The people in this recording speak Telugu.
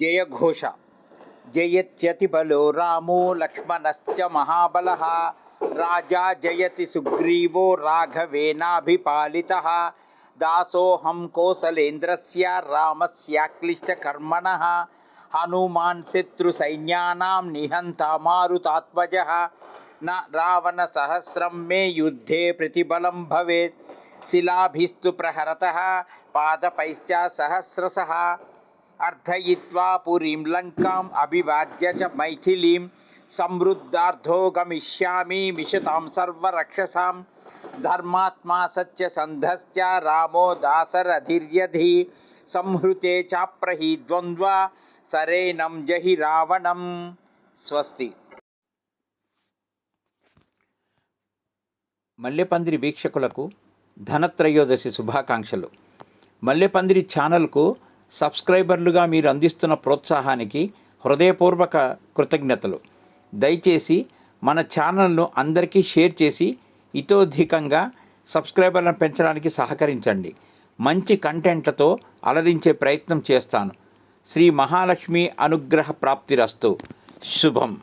जय घोष। जयत्यति बलो रामो लक्ष्मणश्च महाबलः। राजा जयति सुग्रीवो राघवेनाभिपालितः। दासोऽहं कोसलेन्द्रस्य रामस्याक्लिष्टकर्मणः। हनुमान् शत्रुसैन्यानां निहन्ता मारुतात्मजः न रावणसहस्रं मे युद्धे प्रतिबलं भवेत्। शिलाभिस्तु प्रहरतः। पादपैश्च सहस्रशः। అర్థయిత్వా పురీం లంకాం అభివాద్య చ మైథిలీం సమృద్ధార్థో గమిష్యామి మిషతాం సర్వరక్షసాం ధర్మాత్మా సత్య సత్యసంధశ్చ రామో దాసరధిర్యధి సంహృతే చాప్రహి ద్వంద్వ సరేనం జహి రావణం స్వస్తి. మల్లెపందిరి వీక్షకులకు ధనత్రయోదశి శుభాకాంక్షలు. మల్లెపందిరి ఛానల్కు సబ్స్క్రైబర్లుగా మీరు అందిస్తున్న ప్రోత్సాహానికి హృదయపూర్వక కృతజ్ఞతలు. దయచేసి మన ఛానల్ను అందరికీ షేర్ చేసి ఇతోధికంగా సబ్స్క్రైబర్లను పెంచడానికి సహకరించండి. మంచి కంటెంట్లతో అలరించే ప్రయత్నం చేస్తాను. శ్రీ మహాలక్ష్మి అనుగ్రహ ప్రాప్తిరస్తు శుభం.